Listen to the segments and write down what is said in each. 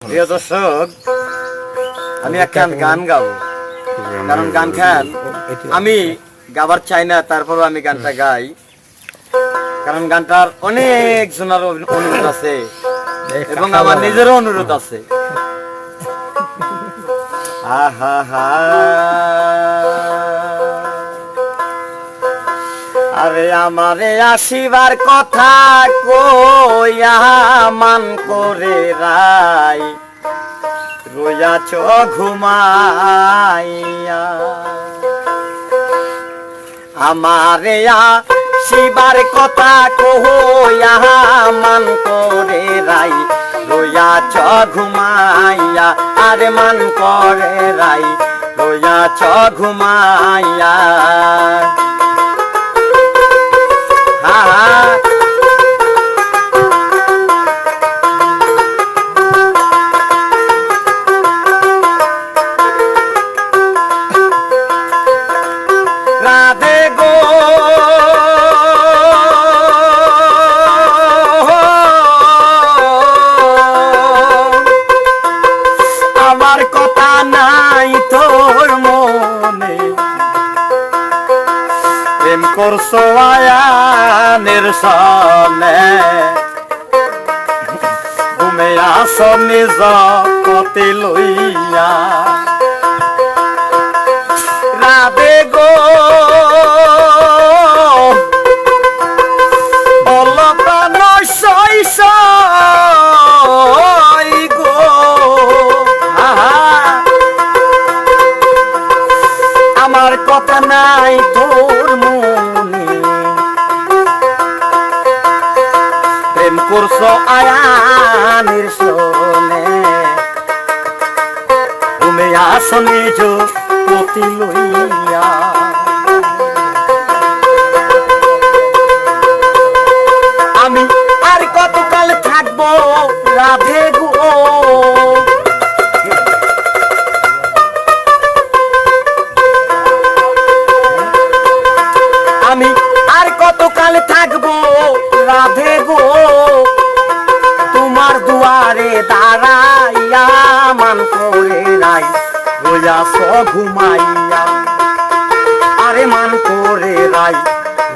প্রিয় দর্শক, আমি একটা গান গাবো। কারণ গান খান, আমি গাবার চাই না, তারপরও আমি গানটা গাই। কারণ গানটার অনেক জনের অনুরোধ আছে, এবং আমার নিজেরও অনুরোধ আছে। আহা, হা। আরে আমারে আসিবার কথা কইয়া মান করে রাই রইয়াছ ঘুমাইয়া। আমারে আসিবার কথা কইয়া মান করে রাই রইয়াছ ঘুমাইয়া, আরে মান করে রাই রইয়াছ ঘুমাইয়া। প্রেম করছ আয়ানের সনে। ঘুমে আস নিজ পতি লইয়া। প্রেম করছ আয়ানের শোনে। তুমি আসনে যো পতি লইয়া। আমি আর কতকাল থাকব রাধে গো? আমি আর কতকাল থাকব রাধে গো, তোমার দুয়ারে দাঁড়াইয়া মান করে নাই রোয়াস ঘুমাইয়া। আরে মান করে রাই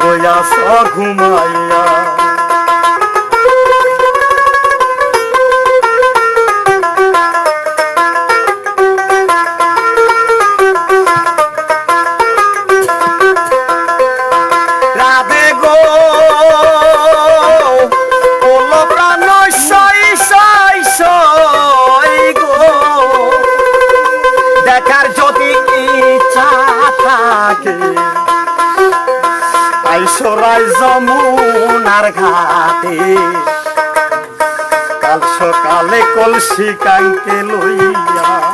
রোয়াস ঘুমাইয়া। রাধে গো আইসরাই যমুনার ঘাটে। কাল সকালে কলসি কাঙ্কে লইয়া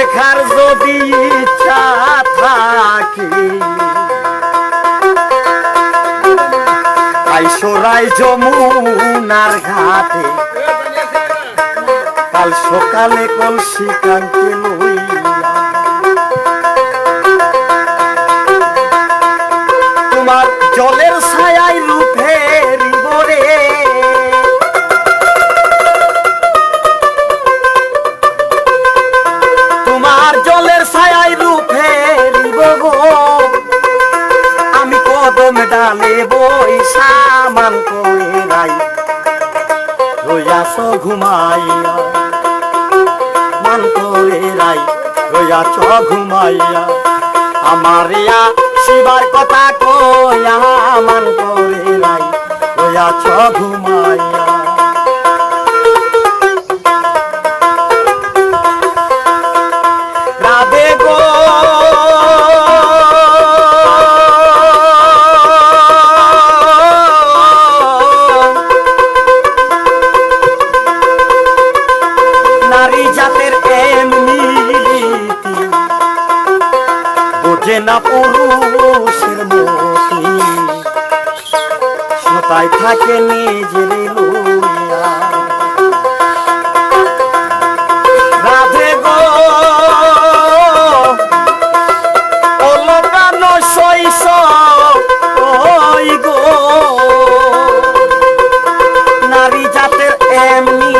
দেখার যদি ইচ্ছা থাকে। আইসরাই যমুনার ঘাটে। কাল সকালে কলসি কাঙ্কে লইয়া। তোমার জলের কদম ডালে বই সামান করে নাই রইয়াছ ঘুমাইয়া, মান করে রাই। রইয়াছ ঘুমাইয়া, আমার শিবার কথা কইয়া মান করে রাই। রইয়াছ ঘুমাইয়া। সদাই থাকে নিজের নারী এমনি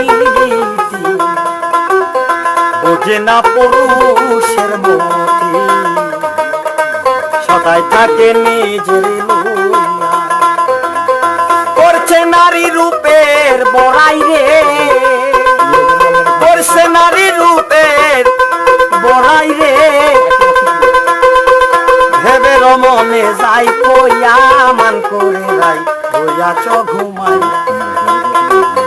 না পুরুষের মতি। সদাই থাকে নিজের লইয়া নারী রূপের বড়াই রে। করছে নারী রূপের বড়াই রে। ভেবে রমনে যাই কইয়া মান করে রাই বইয়াছ ঘুমাই।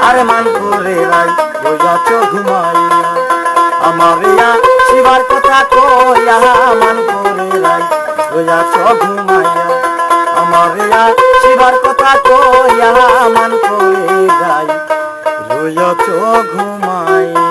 আরে মান করে রাই বইয়াছ ঘুমাইয়া আমার ইয়া শিবার কথা কইয়া মান করে রাই বইয়াছ ঘুমাইয়া। আমার ইয়া কইয়া মান করে যাই। রইয়াছ ঘুমাইয়া